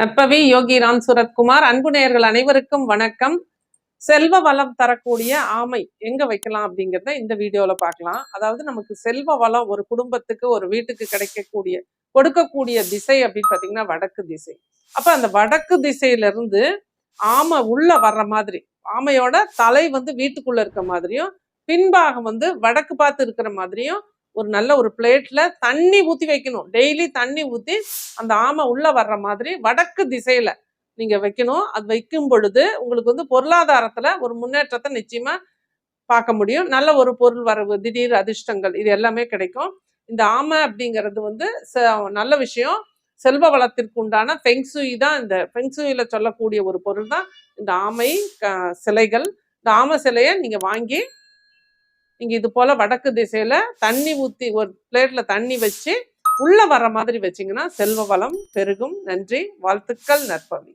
நற்பவி யோகி ராம் சுரத்குமார் அன்பு நேயர்கள் அனைவருக்கும் வணக்கம். செல்வ வளம் தரக்கூடிய ஆமை எங்க வைக்கலாம் அப்படிங்கிறத இந்த வீடியோல பார்க்கலாம். அதாவது நமக்கு செல்வ வளம் ஒரு குடும்பத்துக்கு ஒரு வீட்டுக்கு கிடைக்கக்கூடிய கொடுக்கக்கூடிய திசை அப்படின்னு பாத்தீங்கன்னா வடக்கு திசை. அப்ப அந்த வடக்கு திசையில இருந்து ஆமை உள்ள வர்ற மாதிரி ஆமையோட தலை வந்து வீட்டுக்குள்ள இருக்க மாதிரியும் பின்பாகம் வந்து வடக்கு பார்த்து இருக்கிற மாதிரியும் ஒரு நல்ல ஒரு பிளேட்ல தண்ணி ஊத்தி வைக்கணும். டெய்லி தண்ணி ஊத்தி அந்த ஆமை உள்ள வர்ற மாதிரி வடக்கு திசையில நீங்க வைக்கணும். அது வைக்கும் பொழுது உங்களுக்கு வந்து பொருளாதாரத்துல ஒரு முன்னேற்றத்தை நிச்சயமா பார்க்க முடியும். நல்ல ஒரு பொருள் வரவு திடீர் அதிர்ஷ்டங்கள் இது எல்லாமே கிடைக்கும். இந்த ஆமை அப்படிங்கிறது வந்து ச- நல்ல விஷயம். செல்வ வளத்திற்கு உண்டான ஃபெங்சுயி தான் இந்த ஃபெங்சுயில சொல்லக்கூடிய ஒரு பொருள் தான் இந்த ஆமை க- சிலைகள். இந்த ஆமை சிலையை நீங்க வாங்கி நீங்க இது போல வடக்கு திசையில தண்ணி ஊத்தி ஒரு பிளேட்ல தண்ணி வச்சு உள்ள வர மாதிரி வச்சீங்கன்னா செல்வ வளம் பெருகும். நன்றி. வாழ்த்துக்கள் நற்பவி.